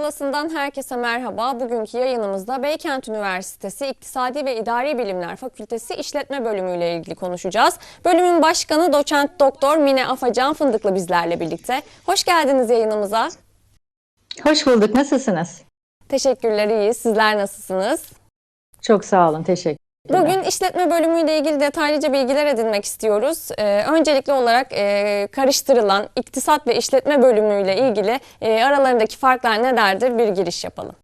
Pusulası'ndan herkese merhaba. Bugünkü yayınımızda Beykent Üniversitesi İktisadi ve İdari Bilimler Fakültesi İşletme Bölümü ile ilgili konuşacağız. Bölümün başkanı doçent doktor Mine Afacan Fındıklı bizlerle birlikte. Hoş geldiniz yayınımıza. Hoş bulduk. Nasılsınız? Teşekkürler, iyiyiz. Sizler nasılsınız? Çok sağ olun. Teşekkürler. Bugün işletme bölümüyle ilgili detaylıca bilgiler edinmek istiyoruz. Ee, öncelikli olarak e, karıştırılan iktisat ve işletme bölümüyle ilgili e, aralarındaki farklar nelerdir bir giriş yapalım.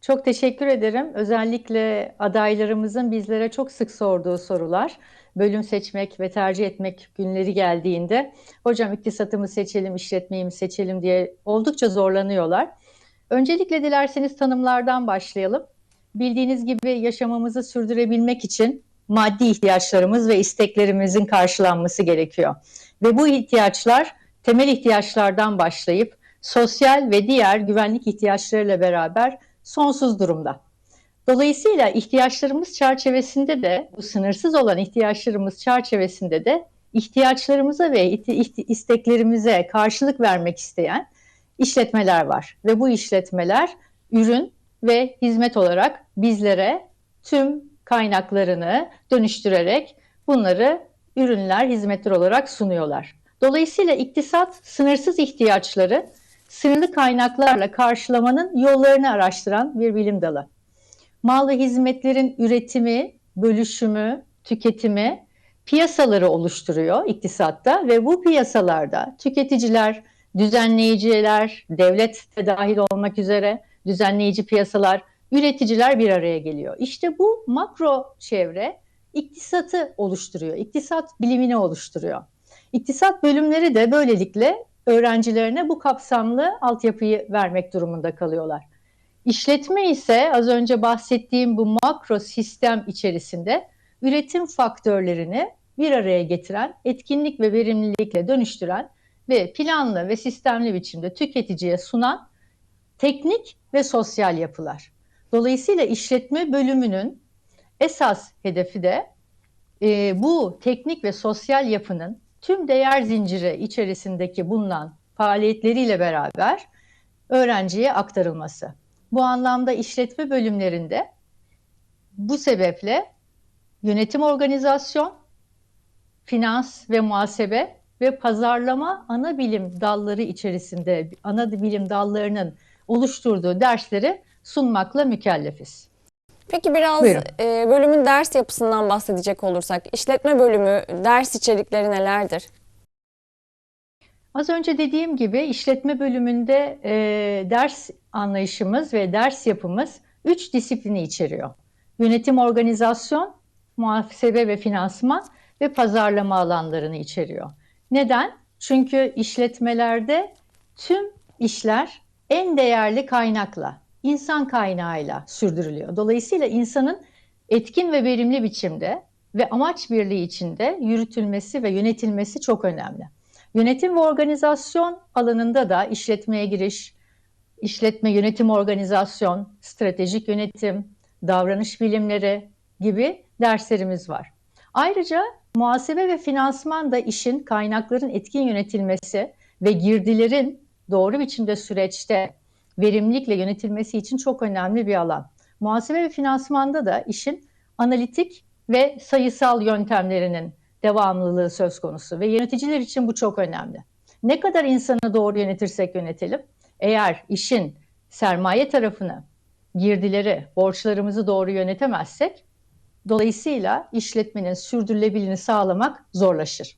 Çok teşekkür ederim. Özellikle adaylarımızın bizlere çok sık sorduğu sorular. Bölüm seçmek ve tercih etmek günleri geldiğinde hocam iktisatı mı seçelim, işletmeyi mi seçelim diye oldukça zorlanıyorlar. Öncelikle dilerseniz tanımlardan başlayalım. Bildiğiniz gibi yaşamamızı sürdürebilmek için maddi ihtiyaçlarımız ve isteklerimizin karşılanması gerekiyor. Ve bu ihtiyaçlar temel ihtiyaçlardan başlayıp sosyal ve diğer güvenlik ihtiyaçlarıyla beraber sonsuz durumda. Dolayısıyla ihtiyaçlarımız çerçevesinde de bu sınırsız olan ihtiyaçlarımız çerçevesinde de ihtiyaçlarımıza ve isteklerimize karşılık vermek isteyen işletmeler var ve bu işletmeler ürün ve hizmet olarak bizlere tüm kaynaklarını dönüştürerek bunları ürünler, hizmetler olarak sunuyorlar. Dolayısıyla iktisat sınırsız ihtiyaçları sınırlı kaynaklarla karşılamanın yollarını araştıran bir bilim dalı. Mal ve hizmetlerin üretimi, bölüşümü, tüketimi piyasaları oluşturuyor iktisatta ve bu piyasalarda tüketiciler, düzenleyiciler, devlet de dahil olmak üzere düzenleyici piyasalar, üreticiler bir araya geliyor. İşte bu makro çevre iktisatı oluşturuyor. İktisat bilimini oluşturuyor. İktisat bölümleri de böylelikle öğrencilerine bu kapsamlı altyapıyı vermek durumunda kalıyorlar. İşletme ise az önce bahsettiğim bu makro sistem içerisinde üretim faktörlerini bir araya getiren, etkinlik ve verimlilikle dönüştüren ve planlı ve sistemli biçimde tüketiciye sunan teknik ve sosyal yapılar. Dolayısıyla işletme bölümünün esas hedefi de e, bu teknik ve sosyal yapının tüm değer zinciri içerisindeki bulunan faaliyetleriyle beraber öğrenciye aktarılması. Bu anlamda işletme bölümlerinde bu sebeple yönetim organizasyon, finans ve muhasebe ve pazarlama ana bilim dalları içerisinde ana bilim dallarının oluşturduğu dersleri sunmakla mükellefiz. Peki biraz e, bölümün ders yapısından bahsedecek olursak, işletme bölümü ders içerikleri nelerdir? Az önce dediğim gibi işletme bölümünde e, ders anlayışımız ve ders yapımız üç disiplini içeriyor. Yönetim, organizasyon, muhasebe ve finansman ve pazarlama alanlarını içeriyor. Neden? Çünkü işletmelerde tüm işler en değerli kaynakla, insan kaynağıyla sürdürülüyor. Dolayısıyla insanın etkin ve verimli biçimde ve amaç birliği içinde yürütülmesi ve yönetilmesi çok önemli. Yönetim ve organizasyon alanında da işletmeye giriş, işletme yönetim organizasyon, stratejik yönetim, davranış bilimleri gibi derslerimiz var. Ayrıca muhasebe ve finansman da işin kaynakların etkin yönetilmesi ve girdilerin doğru biçimde süreçte verimlilikle yönetilmesi için çok önemli bir alan. Muhasebe ve finansmanda da işin analitik ve sayısal yöntemlerinin devamlılığı söz konusu ve yöneticiler için bu çok önemli. Ne kadar insanı doğru yönetirsek yönetelim, eğer işin sermaye tarafını, girdileri, borçlarımızı doğru yönetemezsek, dolayısıyla işletmenin sürdürülebilirliğini sağlamak zorlaşır.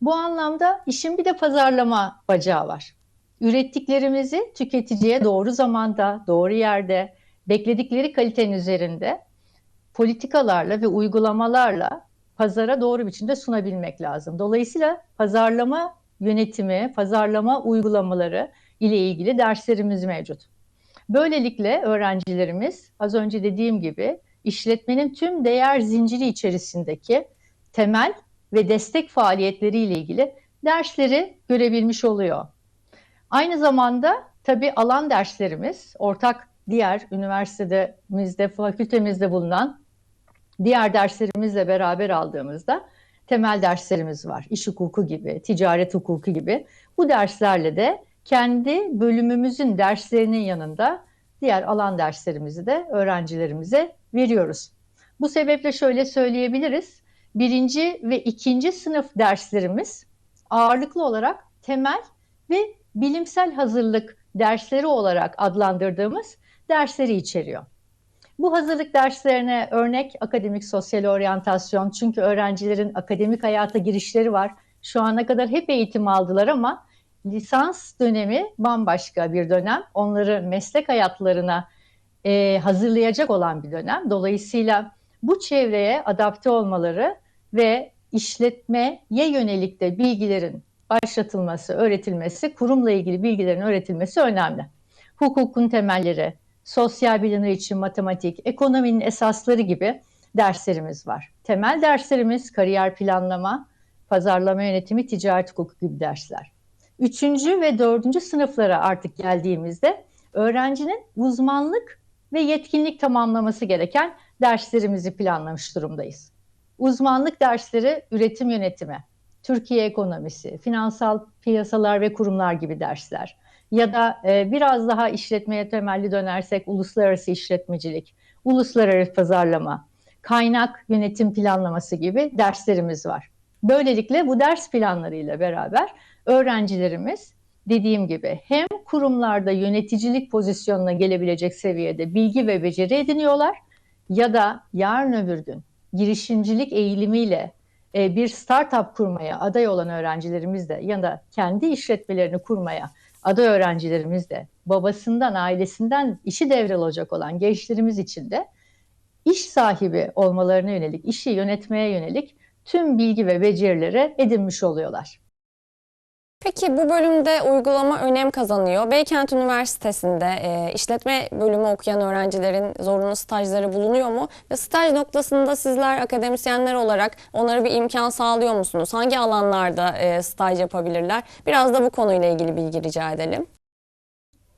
Bu anlamda işin bir de pazarlama bacağı var. Ürettiklerimizi tüketiciye doğru zamanda, doğru yerde, bekledikleri kalitenin üzerinde politikalarla ve uygulamalarla pazara doğru biçimde sunabilmek lazım. Dolayısıyla pazarlama yönetimi, pazarlama uygulamaları ile ilgili derslerimiz mevcut. Böylelikle öğrencilerimiz az önce dediğim gibi işletmenin tüm değer zinciri içerisindeki temel ve destek faaliyetleri ile ilgili dersleri görebilmiş oluyor. Aynı zamanda tabii alan derslerimiz ortak diğer üniversitemizde, fakültemizde bulunan diğer derslerimizle beraber aldığımızda temel derslerimiz var. İş hukuku gibi, ticaret hukuku gibi. Bu derslerle de kendi bölümümüzün derslerinin yanında diğer alan derslerimizi de öğrencilerimize veriyoruz. Bu sebeple şöyle söyleyebiliriz. Birinci ve ikinci sınıf derslerimiz ağırlıklı olarak temel ve bilimsel hazırlık dersleri olarak adlandırdığımız dersleri içeriyor. Bu hazırlık derslerine örnek akademik sosyal oryantasyon çünkü öğrencilerin akademik hayata girişleri var. Şu ana kadar hep eğitim aldılar ama lisans dönemi bambaşka bir dönem. Onları meslek hayatlarına e, hazırlayacak olan bir dönem. Dolayısıyla bu çevreye adapte olmaları ve işletmeye yönelik de bilgilerin başlatılması, öğretilmesi, kurumla ilgili bilgilerin öğretilmesi önemli. Hukukun temelleri, sosyal bilimler için matematik, ekonominin esasları gibi derslerimiz var. Temel derslerimiz kariyer planlama, pazarlama yönetimi, ticaret hukuku gibi dersler. Üçüncü ve dördüncü sınıflara artık geldiğimizde öğrencinin uzmanlık ve yetkinlik tamamlaması gereken derslerimizi planlamış durumdayız. Uzmanlık dersleri üretim yönetimi, Türkiye ekonomisi, finansal piyasalar ve kurumlar gibi dersler ya da e, biraz daha işletmeye temelli dönersek uluslararası işletmecilik, uluslararası pazarlama, kaynak yönetim planlaması gibi derslerimiz var. Böylelikle bu ders planlarıyla beraber öğrencilerimiz dediğim gibi hem kurumlarda yöneticilik pozisyonuna gelebilecek seviyede bilgi ve beceri ediniyorlar ya da yarın öbür gün girişimcilik eğilimiyle e, bir startup kurmaya aday olan öğrencilerimiz de ya da kendi işletmelerini kurmaya aday öğrencilerimiz de babasından, ailesinden işi devralacak olan gençlerimiz için de iş sahibi olmalarına yönelik, işi yönetmeye yönelik tüm bilgi ve becerileri edinmiş oluyorlar. Peki bu bölümde uygulama önem kazanıyor. Beykent Üniversitesi'nde e, işletme bölümü okuyan öğrencilerin zorunlu stajları bulunuyor mu? Ve staj noktasında sizler akademisyenler olarak onlara bir imkan sağlıyor musunuz? Hangi alanlarda e, staj yapabilirler? Biraz da bu konuyla ilgili bilgi rica edelim.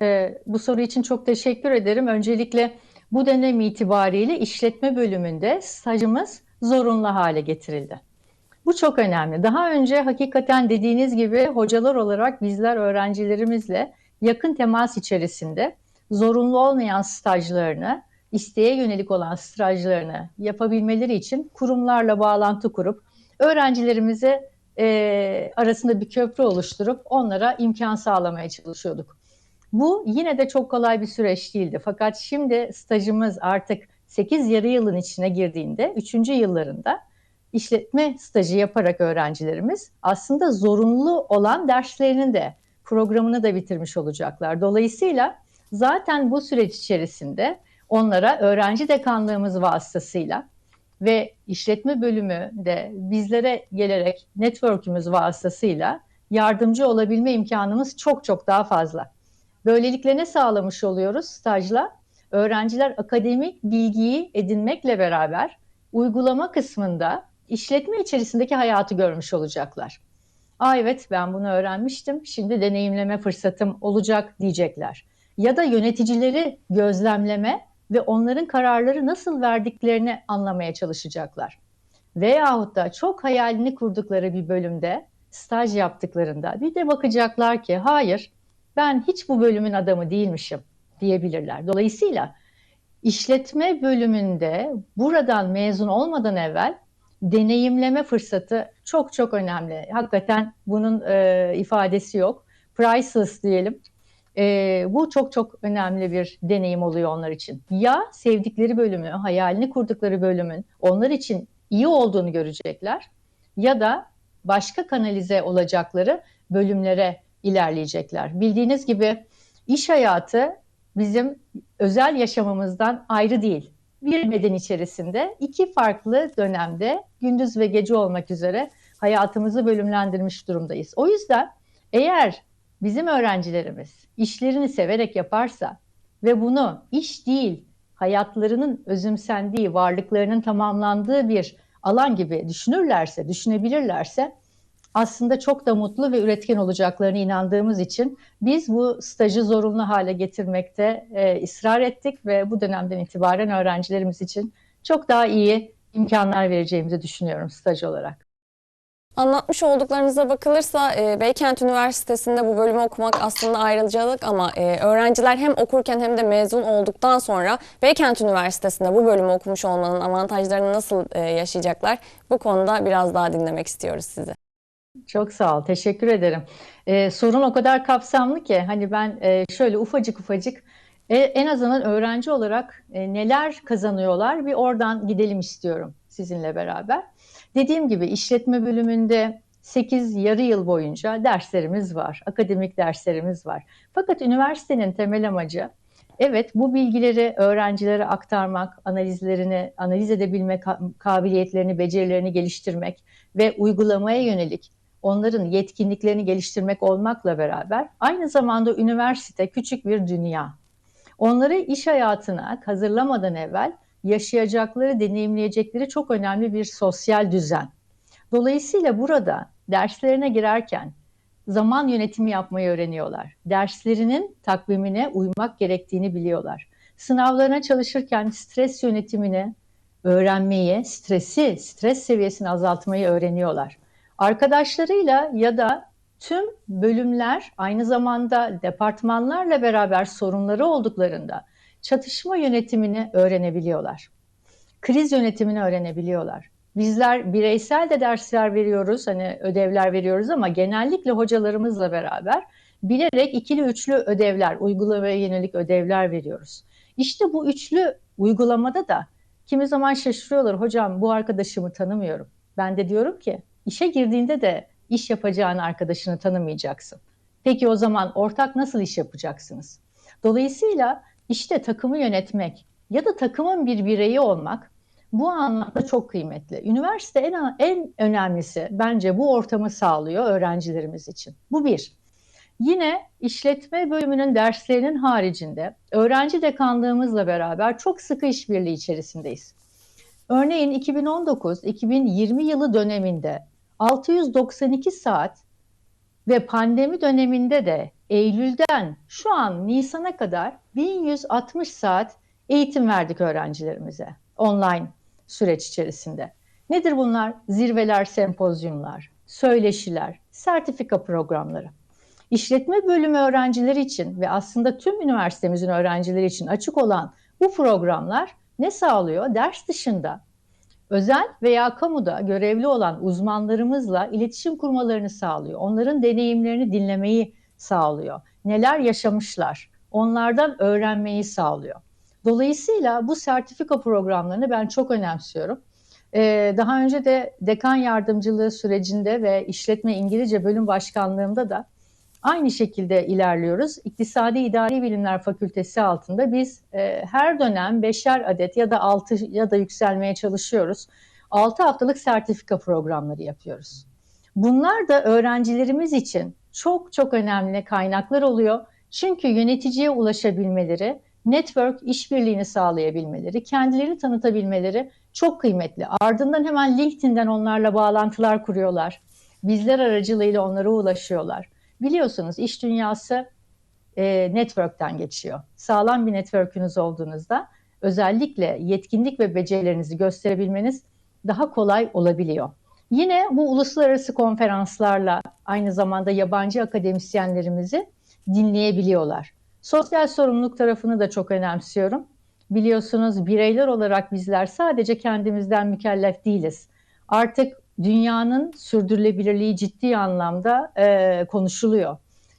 Ee, bu soru için çok teşekkür ederim. Öncelikle bu dönem itibariyle işletme bölümünde stajımız zorunlu hale getirildi. Bu çok önemli. Daha önce hakikaten dediğiniz gibi hocalar olarak bizler öğrencilerimizle yakın temas içerisinde zorunlu olmayan stajlarını, isteğe yönelik olan stajlarını yapabilmeleri için kurumlarla bağlantı kurup öğrencilerimize e, arasında bir köprü oluşturup onlara imkan sağlamaya çalışıyorduk. Bu yine de çok kolay bir süreç değildi. Fakat şimdi stajımız artık 8 yarı yılın içine girdiğinde 3. yıllarında işletme stajı yaparak öğrencilerimiz aslında zorunlu olan derslerinin de programını da bitirmiş olacaklar. Dolayısıyla zaten bu süreç içerisinde onlara öğrenci dekanlığımız vasıtasıyla ve işletme bölümü de bizlere gelerek network'ümüz vasıtasıyla yardımcı olabilme imkanımız çok çok daha fazla. Böylelikle ne sağlamış oluyoruz stajla? Öğrenciler akademik bilgiyi edinmekle beraber uygulama kısmında işletme içerisindeki hayatı görmüş olacaklar. Aa evet ben bunu öğrenmiştim, şimdi deneyimleme fırsatım olacak diyecekler. Ya da yöneticileri gözlemleme ve onların kararları nasıl verdiklerini anlamaya çalışacaklar. Veyahut da çok hayalini kurdukları bir bölümde staj yaptıklarında bir de bakacaklar ki hayır ben hiç bu bölümün adamı değilmişim diyebilirler. Dolayısıyla işletme bölümünde buradan mezun olmadan evvel deneyimleme fırsatı çok çok önemli. Hakikaten bunun e, ifadesi yok. Priceless diyelim. E, bu çok çok önemli bir deneyim oluyor onlar için. Ya sevdikleri bölümü, hayalini kurdukları bölümün onlar için iyi olduğunu görecekler ya da başka kanalize olacakları bölümlere ilerleyecekler. Bildiğiniz gibi iş hayatı bizim özel yaşamımızdan ayrı değil. Bir beden içerisinde iki farklı dönemde gündüz ve gece olmak üzere hayatımızı bölümlendirmiş durumdayız. O yüzden eğer bizim öğrencilerimiz işlerini severek yaparsa ve bunu iş değil hayatlarının özümsendiği, varlıklarının tamamlandığı bir alan gibi düşünürlerse, düşünebilirlerse aslında çok da mutlu ve üretken olacaklarına inandığımız için biz bu stajı zorunlu hale getirmekte e, ısrar ettik ve bu dönemden itibaren öğrencilerimiz için çok daha iyi imkanlar vereceğimizi düşünüyorum staj olarak. Anlatmış olduklarınıza bakılırsa e, Beykent Üniversitesi'nde bu bölümü okumak aslında ayrıcalık ama e, öğrenciler hem okurken hem de mezun olduktan sonra Beykent Üniversitesi'nde bu bölümü okumuş olmanın avantajlarını nasıl e, yaşayacaklar? Bu konuda biraz daha dinlemek istiyoruz sizi. Çok sağ ol, teşekkür ederim. Ee, sorun o kadar kapsamlı ki hani ben e, şöyle ufacık ufacık e, en azından öğrenci olarak e, neler kazanıyorlar bir oradan gidelim istiyorum sizinle beraber. Dediğim gibi işletme bölümünde 8 yarı yıl boyunca derslerimiz var, akademik derslerimiz var. Fakat üniversitenin temel amacı evet bu bilgileri öğrencilere aktarmak, analizlerini, analiz edebilme ka- kabiliyetlerini, becerilerini geliştirmek ve uygulamaya yönelik onların yetkinliklerini geliştirmek olmakla beraber aynı zamanda üniversite küçük bir dünya. Onları iş hayatına hazırlamadan evvel yaşayacakları, deneyimleyecekleri çok önemli bir sosyal düzen. Dolayısıyla burada derslerine girerken zaman yönetimi yapmayı öğreniyorlar. Derslerinin takvimine uymak gerektiğini biliyorlar. Sınavlarına çalışırken stres yönetimini öğrenmeyi, stresi, stres seviyesini azaltmayı öğreniyorlar. Arkadaşlarıyla ya da tüm bölümler aynı zamanda departmanlarla beraber sorunları olduklarında çatışma yönetimini öğrenebiliyorlar. Kriz yönetimini öğrenebiliyorlar. Bizler bireysel de dersler veriyoruz, hani ödevler veriyoruz ama genellikle hocalarımızla beraber bilerek ikili üçlü ödevler, uygulamaya yönelik ödevler veriyoruz. İşte bu üçlü uygulamada da kimi zaman şaşırıyorlar, hocam bu arkadaşımı tanımıyorum. Ben de diyorum ki işe girdiğinde de iş yapacağın arkadaşını tanımayacaksın. Peki o zaman ortak nasıl iş yapacaksınız? Dolayısıyla işte takımı yönetmek ya da takımın bir bireyi olmak bu anlamda çok kıymetli. Üniversite en, en önemlisi bence bu ortamı sağlıyor öğrencilerimiz için. Bu bir. Yine işletme bölümünün derslerinin haricinde öğrenci dekanlığımızla beraber çok sıkı işbirliği içerisindeyiz. Örneğin 2019-2020 yılı döneminde 692 saat ve pandemi döneminde de Eylül'den şu an Nisan'a kadar 1160 saat eğitim verdik öğrencilerimize online süreç içerisinde. Nedir bunlar? Zirveler, sempozyumlar, söyleşiler, sertifika programları. İşletme bölümü öğrencileri için ve aslında tüm üniversitemizin öğrencileri için açık olan bu programlar ne sağlıyor? Ders dışında özel veya kamuda görevli olan uzmanlarımızla iletişim kurmalarını sağlıyor. Onların deneyimlerini dinlemeyi sağlıyor. Neler yaşamışlar, onlardan öğrenmeyi sağlıyor. Dolayısıyla bu sertifika programlarını ben çok önemsiyorum. Ee, daha önce de dekan yardımcılığı sürecinde ve işletme İngilizce bölüm başkanlığımda da aynı şekilde ilerliyoruz. İktisadi İdari Bilimler Fakültesi altında biz e, her dönem beşer adet ya da altı ya da yükselmeye çalışıyoruz. 6 haftalık sertifika programları yapıyoruz. Bunlar da öğrencilerimiz için çok çok önemli kaynaklar oluyor. Çünkü yöneticiye ulaşabilmeleri, network işbirliğini sağlayabilmeleri, kendilerini tanıtabilmeleri çok kıymetli. Ardından hemen LinkedIn'den onlarla bağlantılar kuruyorlar. Bizler aracılığıyla onlara ulaşıyorlar. Biliyorsunuz iş dünyası e, network'ten geçiyor. Sağlam bir network'ünüz olduğunuzda özellikle yetkinlik ve becerilerinizi gösterebilmeniz daha kolay olabiliyor. Yine bu uluslararası konferanslarla aynı zamanda yabancı akademisyenlerimizi dinleyebiliyorlar. Sosyal sorumluluk tarafını da çok önemsiyorum. Biliyorsunuz bireyler olarak bizler sadece kendimizden mükellef değiliz. Artık dünyanın sürdürülebilirliği ciddi anlamda e, konuşuluyor.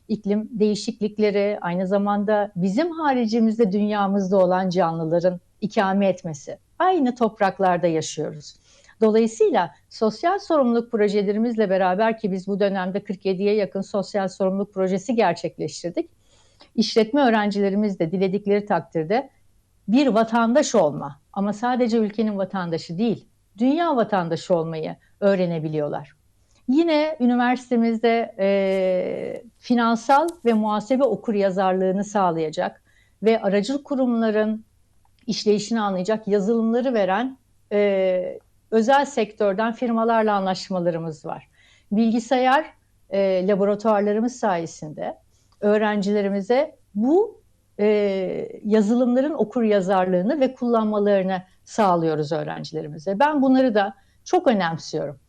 İklim değişiklikleri, aynı zamanda bizim haricimizde dünyamızda olan canlıların ikame etmesi. Aynı topraklarda yaşıyoruz. Dolayısıyla sosyal sorumluluk projelerimizle beraber ki biz bu dönemde 47'ye yakın sosyal sorumluluk projesi gerçekleştirdik. İşletme öğrencilerimiz de diledikleri takdirde bir vatandaş olma ama sadece ülkenin vatandaşı değil, dünya vatandaşı olmayı öğrenebiliyorlar. Yine üniversitemizde e, finansal ve muhasebe okur yazarlığını sağlayacak ve aracılık kurumların işleyişini anlayacak yazılımları veren e, özel sektörden firmalarla anlaşmalarımız var. Bilgisayar e, laboratuvarlarımız sayesinde öğrencilerimize bu e, yazılımların okur yazarlığını ve kullanmalarını sağlıyoruz öğrencilerimize. Ben bunları da çok önemsiyorum.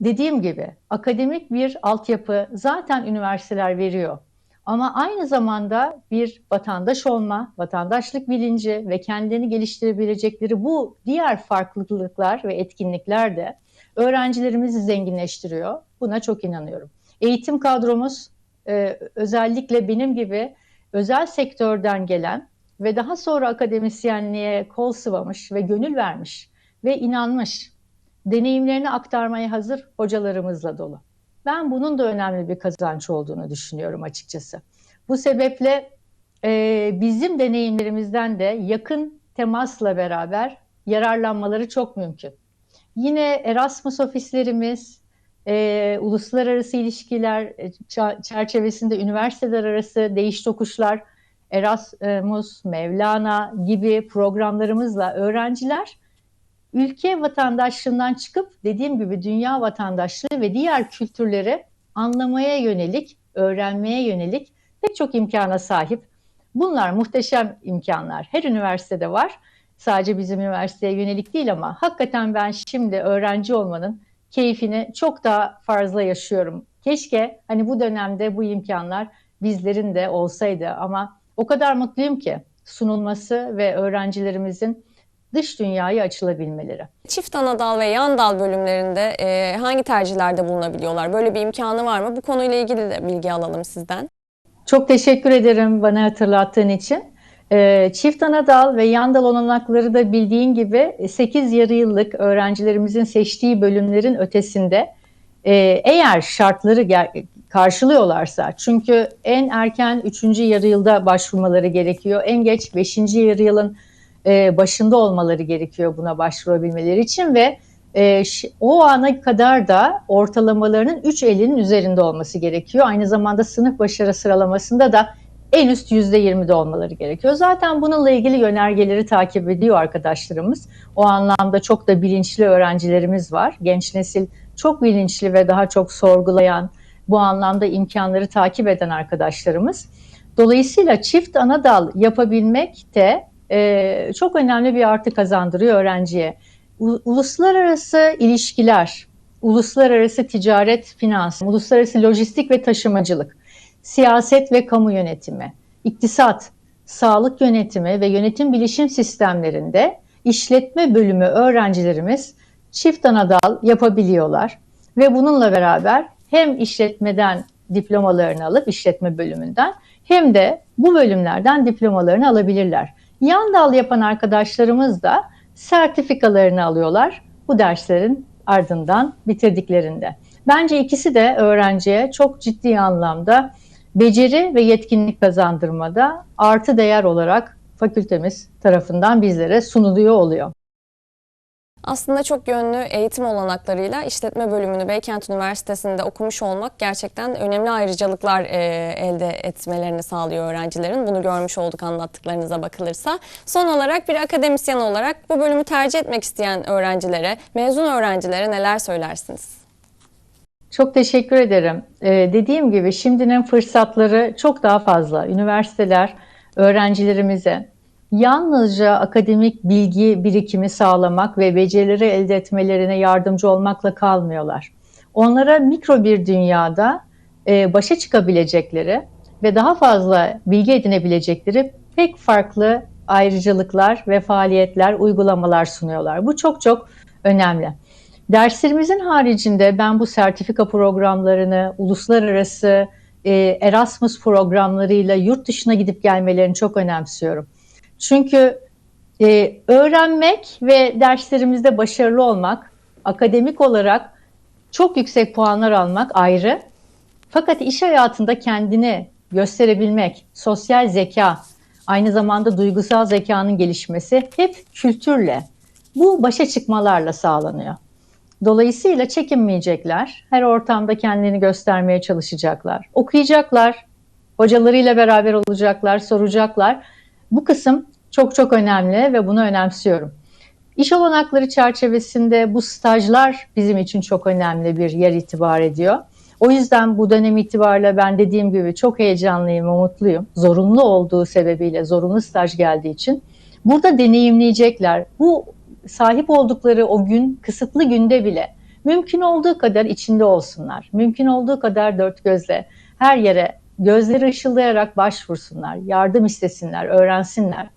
dediğim gibi akademik bir altyapı zaten üniversiteler veriyor. Ama aynı zamanda bir vatandaş olma, vatandaşlık bilinci ve kendini geliştirebilecekleri bu diğer farklılıklar ve etkinlikler de öğrencilerimizi zenginleştiriyor. Buna çok inanıyorum. Eğitim kadromuz e, özellikle benim gibi özel sektörden gelen ve daha sonra akademisyenliğe kol sıvamış ve gönül vermiş ve inanmış, deneyimlerini aktarmaya hazır hocalarımızla dolu. Ben bunun da önemli bir kazanç olduğunu düşünüyorum açıkçası. Bu sebeple e, bizim deneyimlerimizden de yakın temasla beraber yararlanmaları çok mümkün. Yine Erasmus ofislerimiz, e, uluslararası ilişkiler e, çerçevesinde üniversiteler arası değiş tokuşlar, Erasmus, Mevlana gibi programlarımızla öğrenciler ülke vatandaşlığından çıkıp dediğim gibi dünya vatandaşlığı ve diğer kültürleri anlamaya yönelik, öğrenmeye yönelik pek çok imkana sahip. Bunlar muhteşem imkanlar. Her üniversitede var. Sadece bizim üniversiteye yönelik değil ama hakikaten ben şimdi öğrenci olmanın keyfini çok daha fazla yaşıyorum. Keşke hani bu dönemde bu imkanlar bizlerin de olsaydı ama o kadar mutluyum ki sunulması ve öğrencilerimizin dış dünyaya açılabilmeleri. Çift ana dal ve yan dal bölümlerinde e, hangi tercihlerde bulunabiliyorlar? Böyle bir imkanı var mı? Bu konuyla ilgili de bilgi alalım sizden. Çok teşekkür ederim bana hatırlattığın için. Ee, çift ana dal ve yan dal olanakları da bildiğin gibi 8 yarı yıllık öğrencilerimizin seçtiği bölümlerin ötesinde e, eğer şartları karşılıyorlarsa çünkü en erken 3. yarı yılda başvurmaları gerekiyor. En geç 5. yarı yılın e, başında olmaları gerekiyor buna başvurabilmeleri için ve e, o ana kadar da ortalamalarının 3 elinin üzerinde olması gerekiyor. Aynı zamanda sınıf başarı sıralamasında da en üst %20'de olmaları gerekiyor. Zaten bununla ilgili yönergeleri takip ediyor arkadaşlarımız. O anlamda çok da bilinçli öğrencilerimiz var. Genç nesil çok bilinçli ve daha çok sorgulayan, bu anlamda imkanları takip eden arkadaşlarımız. Dolayısıyla çift ana dal yapabilmek de e, çok önemli bir artı kazandırıyor öğrenciye. U- uluslararası ilişkiler, uluslararası ticaret, finans, uluslararası lojistik ve taşımacılık, siyaset ve kamu yönetimi, iktisat, sağlık yönetimi ve yönetim bilişim sistemlerinde işletme bölümü öğrencilerimiz çift anadal yapabiliyorlar ve bununla beraber hem işletmeden diplomalarını alıp işletme bölümünden hem de bu bölümlerden diplomalarını alabilirler. Yan dal yapan arkadaşlarımız da sertifikalarını alıyorlar bu derslerin ardından bitirdiklerinde. Bence ikisi de öğrenciye çok ciddi anlamda beceri ve yetkinlik kazandırmada artı değer olarak fakültemiz tarafından bizlere sunuluyor oluyor. Aslında çok yönlü eğitim olanaklarıyla işletme bölümünü Beykent Üniversitesi'nde okumuş olmak gerçekten önemli ayrıcalıklar e, elde etmelerini sağlıyor öğrencilerin. Bunu görmüş olduk anlattıklarınıza bakılırsa. Son olarak bir akademisyen olarak bu bölümü tercih etmek isteyen öğrencilere, mezun öğrencilere neler söylersiniz? Çok teşekkür ederim. Ee, dediğim gibi şimdinin fırsatları çok daha fazla. Üniversiteler öğrencilerimize yalnızca akademik bilgi birikimi sağlamak ve becerileri elde etmelerine yardımcı olmakla kalmıyorlar. Onlara mikro bir dünyada e, başa çıkabilecekleri ve daha fazla bilgi edinebilecekleri pek farklı ayrıcalıklar ve faaliyetler, uygulamalar sunuyorlar. Bu çok çok önemli. Derslerimizin haricinde ben bu sertifika programlarını, uluslararası e, Erasmus programlarıyla yurt dışına gidip gelmelerini çok önemsiyorum. Çünkü e, öğrenmek ve derslerimizde başarılı olmak, akademik olarak çok yüksek puanlar almak ayrı. Fakat iş hayatında kendini gösterebilmek, sosyal zeka, aynı zamanda duygusal zekanın gelişmesi hep kültürle, bu başa çıkmalarla sağlanıyor. Dolayısıyla çekinmeyecekler, her ortamda kendini göstermeye çalışacaklar, okuyacaklar, hocalarıyla beraber olacaklar, soracaklar. Bu kısım çok çok önemli ve bunu önemsiyorum. İş olanakları çerçevesinde bu stajlar bizim için çok önemli bir yer itibar ediyor. O yüzden bu dönem itibariyle ben dediğim gibi çok heyecanlıyım ve mutluyum. Zorunlu olduğu sebebiyle, zorunlu staj geldiği için. Burada deneyimleyecekler. Bu sahip oldukları o gün, kısıtlı günde bile Mümkün olduğu kadar içinde olsunlar. Mümkün olduğu kadar dört gözle her yere gözleri ışıldayarak başvursunlar, yardım istesinler, öğrensinler.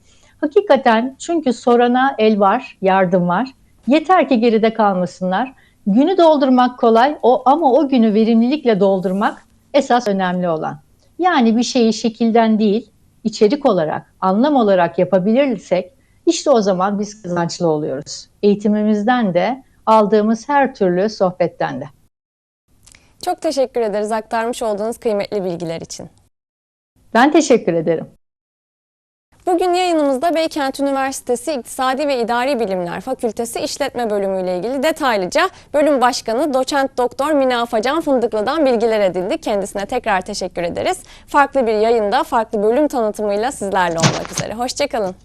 Hakikaten çünkü sorana el var, yardım var. Yeter ki geride kalmasınlar. Günü doldurmak kolay o ama o günü verimlilikle doldurmak esas önemli olan. Yani bir şeyi şekilden değil, içerik olarak, anlam olarak yapabilirsek işte o zaman biz kazançlı oluyoruz. Eğitimimizden de aldığımız her türlü sohbetten de. Çok teşekkür ederiz aktarmış olduğunuz kıymetli bilgiler için. Ben teşekkür ederim. Bugün yayınımızda Beykent Üniversitesi İktisadi ve İdari Bilimler Fakültesi İşletme Bölümü ile ilgili detaylıca bölüm başkanı doçent doktor Mine Afacan Fındıklı'dan bilgiler edindik. Kendisine tekrar teşekkür ederiz. Farklı bir yayında farklı bölüm tanıtımıyla sizlerle olmak üzere. Hoşçakalın.